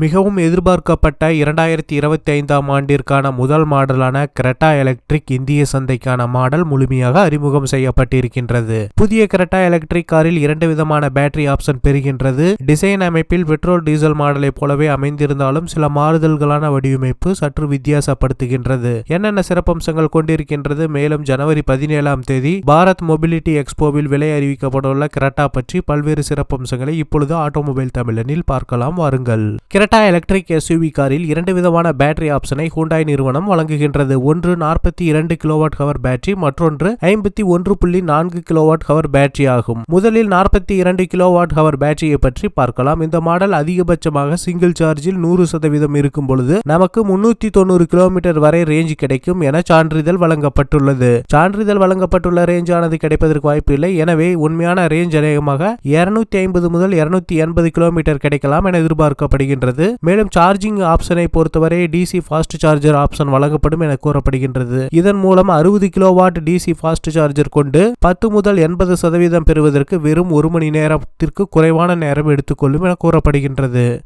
மிகவும் எதிர்பார்க்கப்பட்ட இரண்டாயிரத்தி இருபத்தி ஐந்தாம் ஆண்டிற்கான முதல் மாடலான கிரெட்டா எலக்ட்ரிக் இந்திய சந்தைக்கான மாடல் முழுமையாக அறிமுகம் செய்யப்பட்டிருக்கின்றது. புதிய கிரெட்டா எலக்ட்ரிக் காரில் இரண்டு விதமான பேட்டரி ஆப்ஷன் பெறுகின்றது. டிசைன் அமைப்பில் பெட்ரோல் டீசல் மாடலை போலவே அமைந்திருந்தாலும் சில மாறுதல்களான வடிவமைப்பு சற்று வித்தியாசப்படுத்துகின்றது. என்னென்ன சிறப்பம்சங்கள் கொண்டிருக்கின்றது மேலும் ஜனவரி பதினேழாம் தேதி பாரத் மொபிலிட்டி எக்ஸ்போவில் விலை அறிவிக்கப்பட்டுள்ள கிரெட்டா பற்றி பல்வேறு சிறப்பம்சங்களை இப்பொழுது ஆட்டோமொபைல் தமிழனில் பார்க்கலாம் வாருங்கள். கிரெட்டா எலக்ட்ரிக் எஸ்யூவி காரில் இரண்டு விதமான பேட்டரி ஆப்ஷனை ஹூண்டாய் நிறுவனம் வழங்குகின்றது. ஒன்று நாற்பத்தி இரண்டு கிலோவாட் ஹவர் பேட்டரி மற்றொன்று ஐம்பத்தி ஒன்று புள்ளி நான்கு கிலோவாட் ஹவர் பேட்டரி ஆகும். முதலில் நாற்பத்தி இரண்டு கிலோவாட் ஹவர் பேட்டரியை பற்றி பார்க்கலாம். இந்த மாடல் அதிகபட்சமாக சிங்கிள் சார்ஜில் நூறு சதவீதம் இருக்கும் பொழுது நமக்கு முன்னூத்தி தொண்ணூறு கிலோமீட்டர் வரை ரேஞ்ச் கிடைக்கும் என சான்றிதழ் வழங்கப்பட்டுள்ளது. சான்றிதழ் வழங்கப்பட்டுள்ள ரேஞ்ச் ஆனது கிடைப்பதற்கு வாய்ப்பு இல்லை. எனவே உண்மையான ரேஞ்ச் அநேகமாக இருநூத்தி ஐம்பது முதல் இருநூத்தி எண்பது கிலோமீட்டர் கிடைக்கலாம் என எதிர்பார்க்கப்படுகின்றது. மேலும் சார்ஜிங் ஆப்ஷனை பொறுத்தவரை டிசி ஃபாஸ்ட் சார்ஜர் ஆப்ஷன் வழங்கப்படும் என கூறப்படுகின்றது. இதன் மூலம் அறுபது கிலோவாட் டிசி ஃபாஸ்ட் சார்ஜர் கொண்டு பத்து முதல் எண்பது சதவீதம் பெறுவதற்கு வெறும் ஒரு மணி நேரத்திற்கு குறைவான நேரம் எடுத்துக்கொள்ளும் என கூறப்படுகின்றது.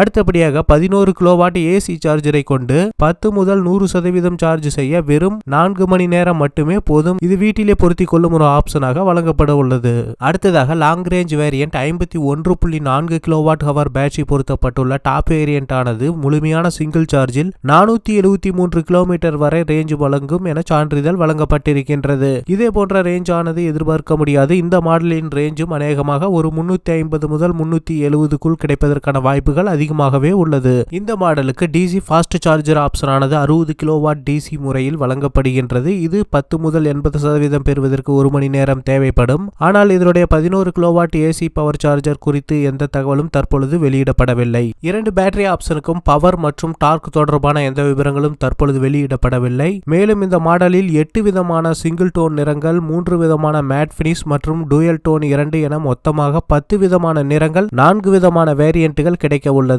அடுத்தபடியாக பதினோரு கிலோவாட் ஏசி சார்ஜரை கொண்டு பத்து முதல் நூறு சதவீதம் சார்ஜ் செய்ய வெறும் நான்கு மணி நேரம் மட்டுமே போதும். இது வீட்டிலே பொருத்தி கொள்ளும் ஒரு ஆப்ஷனாக வழங்கப்பட உள்ளது. அடுத்ததாக லாங் ரேஞ்ச் வேரியன்ட் ஐம்பத்தி ஒன்று புள்ளி நான்கு கிலோவாட் ஹவர் பேட்டரி பொருத்தப்பட்டுள்ள டாப் வேரியன்ட் ஆனது முழுமையான சிங்கிள் சார்ஜில் நானூத்தி எழுபத்தி மூன்று கிலோமீட்டர் வரை ரேஞ்ச் வழங்கும் என சான்றிதழ் வழங்கப்பட்டிருக்கின்றது. இதே போன்ற ரேஞ்ச் ஆனது எதிர்பார்க்க முடியாது. இந்த மாடலின் ரேஞ்சும் அநேகமாக ஒரு முன்னூத்தி ஐம்பது முதல் முன்னூத்தி எழுபதுக்குள் கிடைப்பதற்கான வாய்ப்புகள் அதிகமாகவே உள்ளது. இந்த மாடலுக்கு டிசி ஃபாஸ்ட் சார்ஜர் ஆப்ஷன் ஆனது அறுபது கிலோவாட் டிசி முறையில் வழங்கப்படுகின்றது. இது பத்து முதல் எண்பது சதவீதம் பெறுவதற்கு ஒரு மணி நேரம் தேவைப்படும். ஆனால் இதனுடைய பதினோரு கிலோவாட் ஏசி பவர் சார்ஜர் குறித்து எந்த தகவலும் தற்பொழுது வெளியிடப்படவில்லை. இரண்டு பேட்டரி ஆப்ஷனுக்கும் பவர் மற்றும் டார்க் தொடர்பான எந்த விவரங்களும் தற்பொழுது வெளியிடப்படவில்லை. மேலும் இந்த மாடலில் எட்டு விதமான சிங்கிள் டோன் நிறங்கள் மூன்று விதமான மேட் பினிஷ் மற்றும் டூயல் டோன் இரண்டு என மொத்தமாக பத்து விதமான நிறங்கள் நான்கு விதமான வேரியன்ட்டுகள் கிடைக்க உள்ளது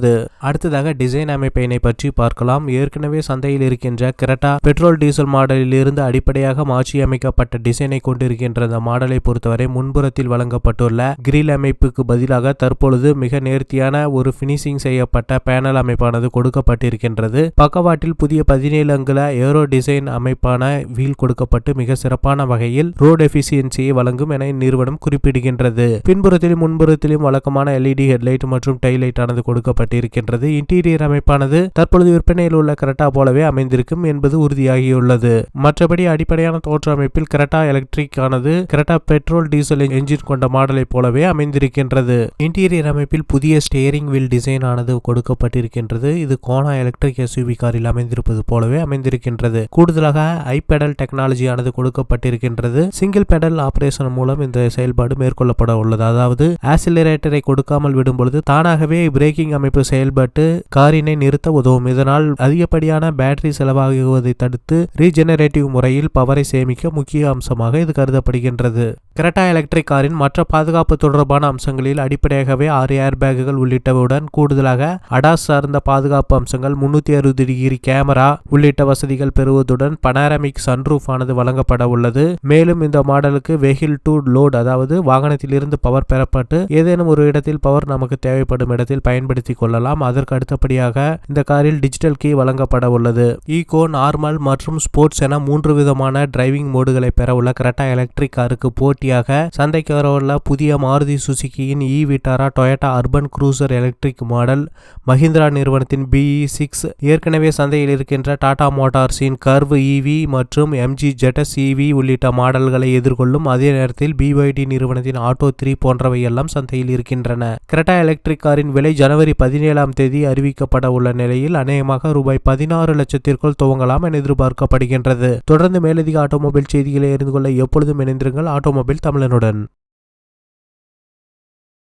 அடுத்ததாக டிசைன் அமைப்பினை பற்றி பார்க்கலாம். ஏற்கனவே சந்தையில் இருக்கின்ற கிரட்டா பெட்ரோல் டீசல் மாடலில் இருந்து அடிப்படையாக மாற்றி அமைக்கப்பட்ட டிசைனை கொண்டிருக்கின்ற இந்த மாடலை பொறுத்தவரை முன்புறத்தில் வழங்கப்பட்டுள்ள கிரில் அமைப்புக்கு பதிலாக தற்பொழுது மிக நேர்த்தியான ஒரு பினிஷிங் செய்யப்பட்ட பேனல் அமைப்பானது கொடுக்கப்பட்டிருக்கின்றது. பக்கவாட்டில் புதிய பதினேழு அங்குல ஏரோ டிசைன் அமைப்பான வீல் கொடுக்கப்பட்டு மிக சிறப்பான வகையில் ரோட் எஃபிசியன்சியை வழங்கும் என இந்நிறுவனம் குறிப்பிடுகின்றது. பின்புறத்திலும் முன்புறத்திலும் வழக்கமான எல்இடி ஹெட்லைட் மற்றும் டைலைட் ஆனது கொடுக்கப்பட்டிருக்கின்றது இன்டீரியர் அமைப்பானது தற்பொழுது விற்பனையில் உள்ள கரட்டா போலவே அமைந்திருக்கும் என்பது உறுதியாகியுள்ளது. மற்றபடி அடிப்படையான தோற்ற அமைப்பில் கரட்டா எலக்ட்ரிக் ஆனது கரட்டா பெட்ரோல் டீசல் என்ஜின் கொண்ட மாடலை போலவே அமைந்திருக்கின்றது. இன்டீரியர் அமைப்பில் புதிய ஸ்டேரிங் வீல் டிசைன் ஆனது கொடுக்கப்பட்டிருக்கின்றது. இது கோனா எலக்ட்ரிக் எஸ்யூவி காரில் அமைந்திருப்பது போலவே அமைந்திருக்கின்றது. கூடுதலாக ஐ பெடல் டெக்னாலஜி ஆனது கொடுக்கப்பட்டிருக்கின்றது. சிங்கிள் பெடல் ஆபரேஷன் மூலம் இந்த செயல்பாடு மேற்கொள்ளப்பட உள்ளது. அதாவது ஆசிலரேட்டரை கொடுக்காமல் விடும் பொழுது தானாகவே பிரேக்கிங் அமைப்பு செயல்பட்டு காரினை நிறுத்த உதவும். இதனால் அதிகப்படியான பேட்டரி செலவாகுவதை தடுத்து ரீஜெனரேட்டிவ் முறையில் பவரை சேமிக்க முக்கிய அம்சமாக இது கருதப்படுகின்றது. கிரட்டா எலக்ட்ரிக் காரின் மற்ற பாதுகாப்பு தொடர்பான அம்சங்களில் அடிப்படையாகவே ஆறு ஏர் பேக்குகள் உள்ளிட்டவுடன் கூடுதலாக அடாஸ் சார்ந்த பாதுகாப்பு அம்சங்கள் முன்னூற்றி அறுபது டிகிரி கேமரா உள்ளிட்ட வசதிகள் பெறுவதுடன் பனாரமிக் சன்ரூஃப் ஆனது வழங்கப்பட உள்ளது. மேலும் இந்த மாடலுக்கு வெஹில் டு லோட் அதாவது வாகனத்திலிருந்து பவர் பெறப்பட்டு ஏதேனும் ஒரு இடத்தில் பவர் நமக்கு தேவைப்படும் இடத்தில் பயன்படுத்தி கொள்ளலாம். அதற்கு அடுத்தபடியாக இந்த காரில் டிஜிட்டல் கீ வழங்கப்பட உள்ளது. ஈகோ நார்மல் மற்றும் ஸ்போர்ட்ஸ் என மூன்று விதமான டிரைவிங் மோடுகளை பெற உள்ள கிரட்டா எலக்ட்ரிக் காருக்கு போட்டி போட்டியாக சந்தைக்கு வரவுள்ள புதிய Maruti சுசுகியின் e Vitara Toyota Urban Cruiser electric model Mahindra நிறுவனத்தின் பிஇ சிக்ஸ் e ஏற்கனவே சந்தையில் இருக்கின்ற டாடா மோட்டார்ஸின் கர்வ் இவி மற்றும் எம்ஜி ஜெட்டஸ் இவி உள்ளிட்ட மாடல்களை எதிர்கொள்ளும் அதே நேரத்தில் பிஒய்டி நிறுவனத்தின் ஆட்டோ த்ரீ போன்றவை எல்லாம் சந்தையில் இருக்கின்றன. கிரெட்டா எலக்ட்ரிக் காரின் விலை ஜனவரி பதினேழாம் தேதி அறிவிக்கப்பட உள்ள நிலையில் அநேகமாக ரூபாய் பதினாறு லட்சத்திற்குள் துவங்கலாம் என எதிர்பார்க்கப்படுகின்றது. தொடர்ந்து மேலதிக ஆட்டோமொபைல் செய்திகளை அறிந்து கொள்ள எப்பொழுதும் இணைந்திருங்கள். ஆட்டோமொபைல் தமிழனுடன்